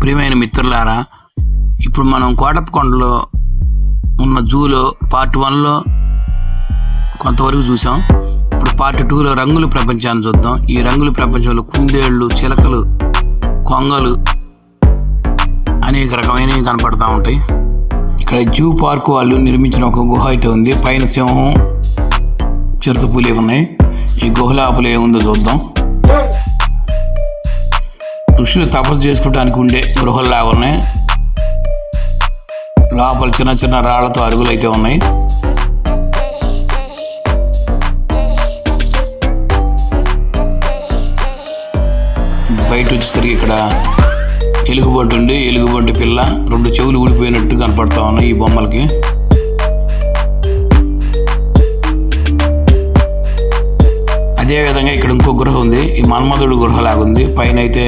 ప్రియమైన మిత్రులారా ఇప్పుడు మనం కోటప్పకొండలో ఉన్న జూలో పార్ట్ వన్లో కొంతవరకు చూసాం ఇప్పుడు పార్ట్ టూలో రంగుల ప్రపంచాన్ని చూద్దాం. ఈ రంగుల ప్రపంచంలో కుందేళ్ళు చిలకలు కొంగలు అనేక రకమైనవి కనపడుతూ ఉంటాయి. ఇక్కడ జూ పార్క్ వాళ్ళు నిర్మించిన ఒక గుహ అయితే ఉంది. పైన సింహం చిరుతపులి ఉన్నాయి. ఈ గుహ లోపల ఏముందో చూద్దాం. ఋషులు తపస్సు చేసుకోవడానికి ఉండే గృహల్లా ఉన్నాయి లోపల చిన్న చిన్న రాళ్ళతో అరుగులైతే అయితే ఉన్నాయి. బయట వచ్చేసరికి ఇక్కడ ఎలుగుబంటి ఉండి ఎలుగుబడ్డు పిల్ల రెండు చెవులు ఊడిపోయినట్టు కనపడతా ఉన్నాయి ఈ బొమ్మలకి. అదే విధంగా ఇక్కడ ఇంకో గృహ ఉంది. ఈ మన్మధుడు గృహ లాగా ఉంది పైన అయితే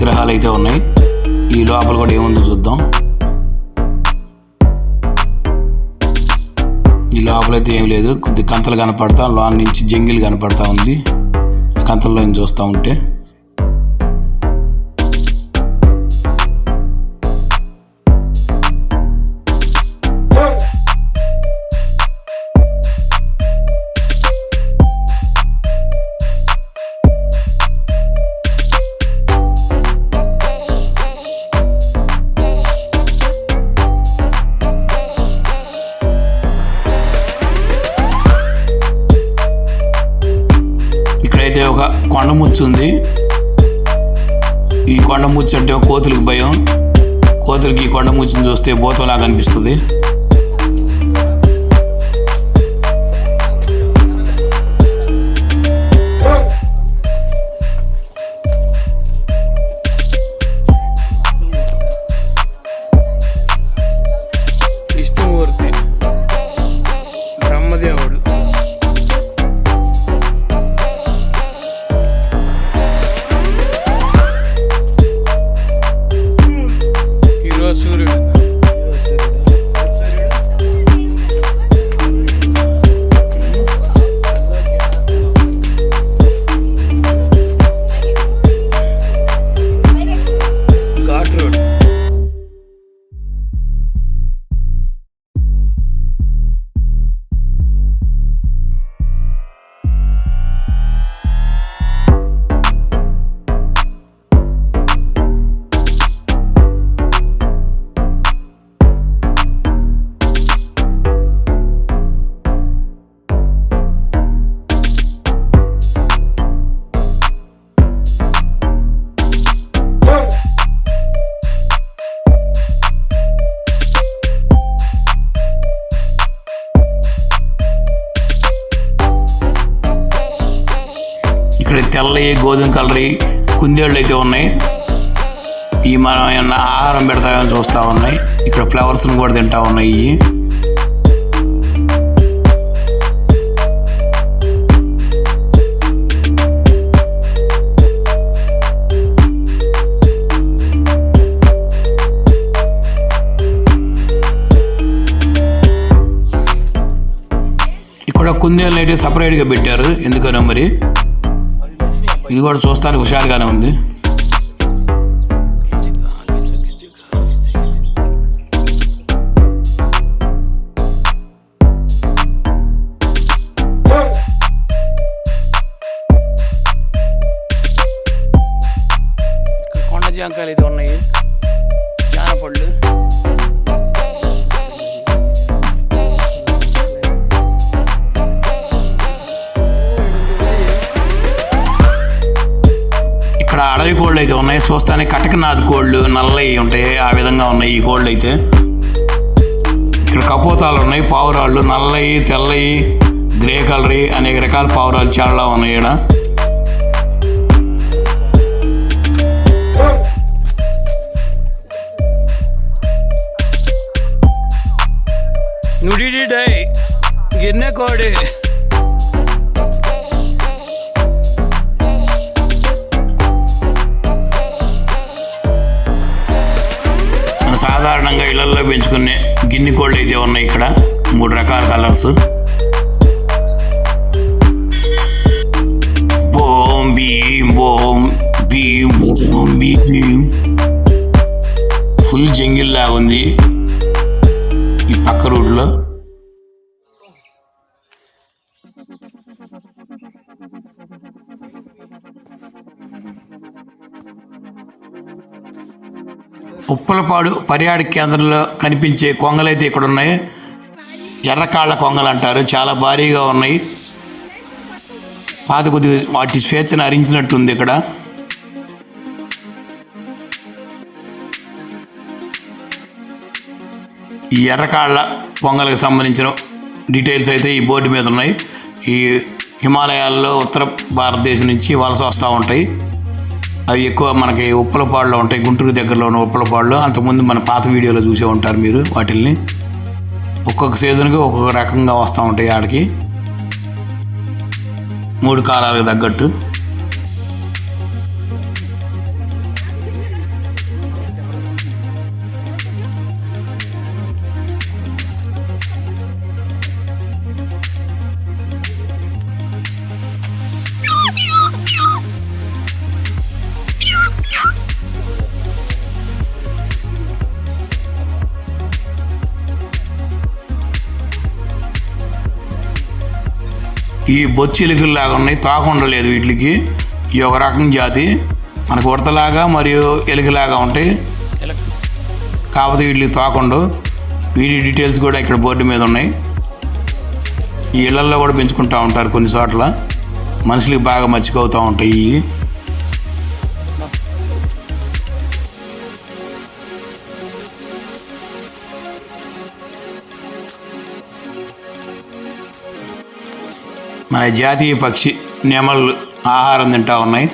విగ్రహాలు అయితే ఉన్నాయి. ఈ లోపల కూడా ఏముందో చూద్దాం. ఈ లోపల అయితే ఏం లేదు. కొద్ది కంతలు కనపడతా లోన్ నుంచి జంగిల్ కనపడతా ఉంది. కంతల్లో చూస్తూ ఉంటే. ముచ్చుంది ఉంది ఈ కొండముచ్చు అంటే కోతులకు భయం. కోతులకి ఈ కొండముచ్చుని చూస్తే భూతంలాగా అనిపిస్తుంది. మరి తెల్లవి గోధుమ కలర్ కుందేళ్ళు అయితే ఉన్నాయి. ఈ మనం ఏమన్నా ఆహారం పెడతామని చూస్తూ ఉన్నాయి. ఇక్కడ ఫ్లవర్స్ని కూడా తింటా ఉన్నాయి ఇవి. ఇక్కడ కుందేళ్ళు అయితే సపరేట్గా పెట్టారు. ఎందుకనో మరి? ఇది కూడా చూస్తానికి హుషారుగానే ఉంది. ఇక్కడ కొండ జాంకాయలు అయితే ఉన్నాయి. ఇక్కడ కోళ్ళు అయితే ఉన్నాయి చూస్తానికి కటకనాథ్ కోళ్ళు నల్లవి ఉంటాయి. ఆ విధంగా ఉన్నాయి ఈ కోళ్ళు అయితే ఇక్కడ కపోతాలు ఉన్నాయి. పావురాళ్ళు నల్లవి తెల్లవి గ్రే కలర్ అనేక రకాల పావురాలు చాలా ఉన్నాయి ఇక్కడ ఇళ్ళలో గిన్నె కోళ్ళు అయితే ఉన్నాయి ఇక్కడ. మూడు రకాల కలర్స్. బోం భీం బోం భీం బోం భీం ఫుల్ జంగిల్ లాగా ఉంది ఈ పక్క రూట్లో ఉప్పలపాడు పర్యాటక కేంద్రంలో కనిపించే కొంగలైతే ఇక్కడ ఉన్నాయి ఎర్రకాళ్ళ కొంగలు అంటారు చాలా భారీగా ఉన్నాయి. పాత కొద్దిగా వాటి స్వేచ్ఛను హరించినట్టుంది ఇక్కడ. ఈ ఎర్రకాళ్ళ పొంగలకు సంబంధించిన డీటెయిల్స్ అయితే ఈ బోర్డు మీద ఉన్నాయి. ఈ హిమాలయాల్లో ఉత్తర భారతదేశం నుంచి వలస వస్తూ ఉంటాయి. అవి ఎక్కువ మనకి ఉప్పలపాడులో ఉంటాయి. గుంటూరు దగ్గరలో ఉన్న ఉప్పలపాడులో. అంతకుముందు మన పాత వీడియోలో చూసే ఉంటారు మీరు వాటిల్ని. ఒక్కొక్క సీజన్కి ఒక్కొక్క రకంగా వస్తూ ఉంటాయి ఆడికి. మూడు కాలాలకు తగ్గట్టు. ఈ బొచ్చి ఎలుకల్లాగా ఉన్నాయి. తోక ఉండలేదు వీటికి. ఈ ఒక రకం జాతి. మనకు ఉడతలాగా మరియు ఎలుకలాగా ఉంటాయి. కాకపోతే వీటికి తాకుండు. వీటి డీటెయిల్స్ కూడా ఇక్కడ బోర్డు మీద ఉన్నాయి. ఈ ఇళ్ళల్లో కూడా పెంచుకుంటూ ఉంటారు కొన్ని చోట్ల. మనుషులకి బాగా మర్చిపోతూ ఉంటాయి ఇవి. మన జాతీయ పక్షి నెమళ్ళు ఆహారం తింటా ఉన్నాయి.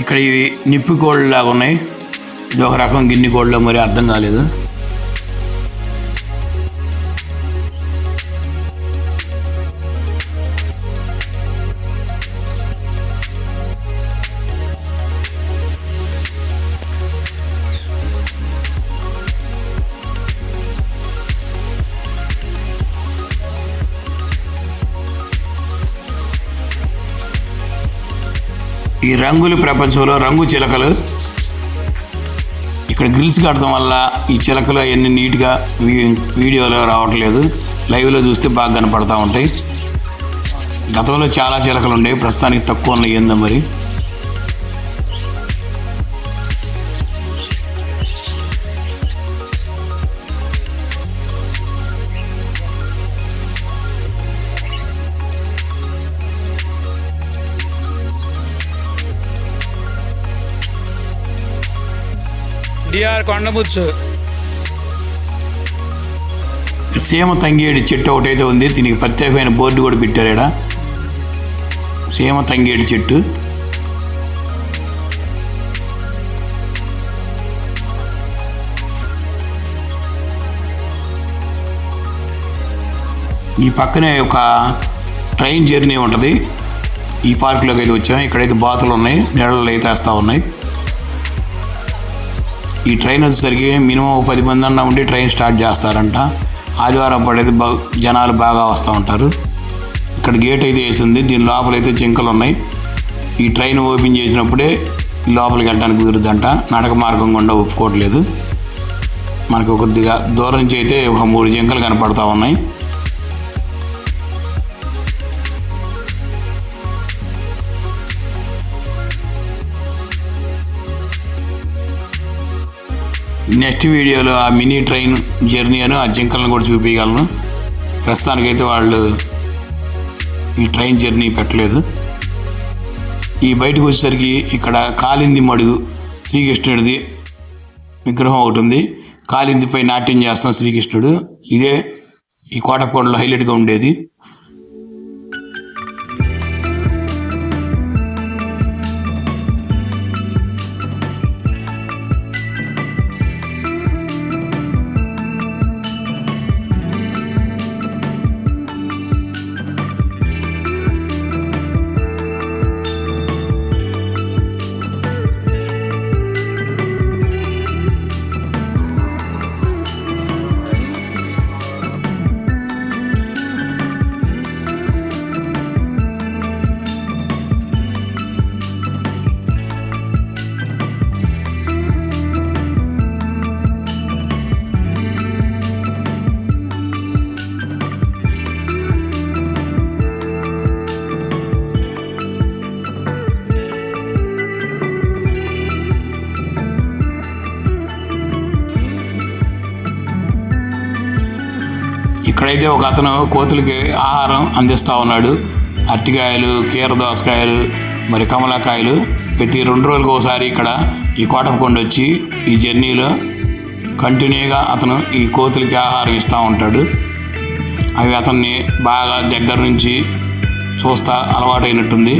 ఇక్కడ ఇవి నిప్పి కోళ్ళు లాగా ఉన్నాయి. ఇది ఒక రకం గిన్నె కోళ్ళు మరి అర్థం కాలేదు. ఈ రంగుల ప్రపంచంలో రంగు చిలకలు ఇక్కడ గ్రిల్స్ కట్టడం వల్ల ఈ చిలకలు అవన్నీ నీట్గా వీ- వీడియోలో రావట్లేదు. లైవ్లో చూస్తే బాగా కనపడతా ఉంటాయి. గతంలో చాలా చిలకలు ఉండేవి ప్రస్తుతానికి తక్కువ ఉన్నాయి ఏందో మరి. డిఆర్ కొండముచ్చు సీమ తంగేడి చెట్టు ఒకటైతే ఉంది దీనికి ప్రత్యేకమైన బోర్డు కూడా పెట్టారు ఇక్కడ సీమ తంగేడి చెట్టు. ఈ పక్కనే ఒక ట్రైన్ జర్నీ ఉంటుంది. ఈ పార్కులోకి అయితే వచ్చాం. ఇక్కడైతే బాతులు ఉన్నాయి నీళ్ళలో అయితే వేస్తూ ఉన్నాయి. ఈ ట్రైన్ వచ్చేసరికి మినిమం పది మంది అన్న ఉండి ట్రైన్ స్టార్ట్ చేస్తారంట. ఆదివారం పడేది జనాలు బాగా వస్తూ ఉంటారు. ఇక్కడ గేట్ అయితే వేసి ఉంది దీని లోపల అయితే జింకలు ఉన్నాయి. ఈ ట్రైన్ ఓపెన్ చేసినప్పుడే లోపలికి వెళ్ళడానికి కుదురుద్దంట నడక మార్గం గుండా ఒప్పుకోవట్లేదు. మనకు కొద్దిగా దూరం నుంచి అయితే ఒక మూడు జింకలు కనపడతా ఉన్నాయి. నెక్స్ట్ వీడియోలో ఆ మినీ ట్రైన్ జర్నీ అని ఆ జింకలను కూడా చూపించగలను ప్రస్తుతానికైతే వాళ్ళు ఈ ట్రైన్ జర్నీ పెట్టలేదు. ఈ బయటకు వచ్చేసరికి ఇక్కడ కాలింది మడుగు శ్రీకృష్ణుడిది విగ్రహం ఒకటి ఉంది. కాలిందిపై నాట్యం చేస్తాం శ్రీకృష్ణుడు. ఇదే ఈ కోటకోడలో హైలైట్గా ఉండేది. ఇక్కడైతే ఒక అతను కోతులకి ఆహారం అందిస్తూ ఉన్నాడు. అరటికాయలు కీర దోసకాయలు మరి కమలాకాయలు. ప్రతి రెండు రోజులకు ఒకసారి ఇక్కడ ఈ కోటపకొండ వచ్చి ఈ జర్నీలో కంటిన్యూగా అతను ఈ కోతులకి ఆహారం ఇస్తూ ఉంటాడు. అవి అతన్ని బాగా దగ్గర నుంచి చూస్తా అలవాటైనట్టుంది.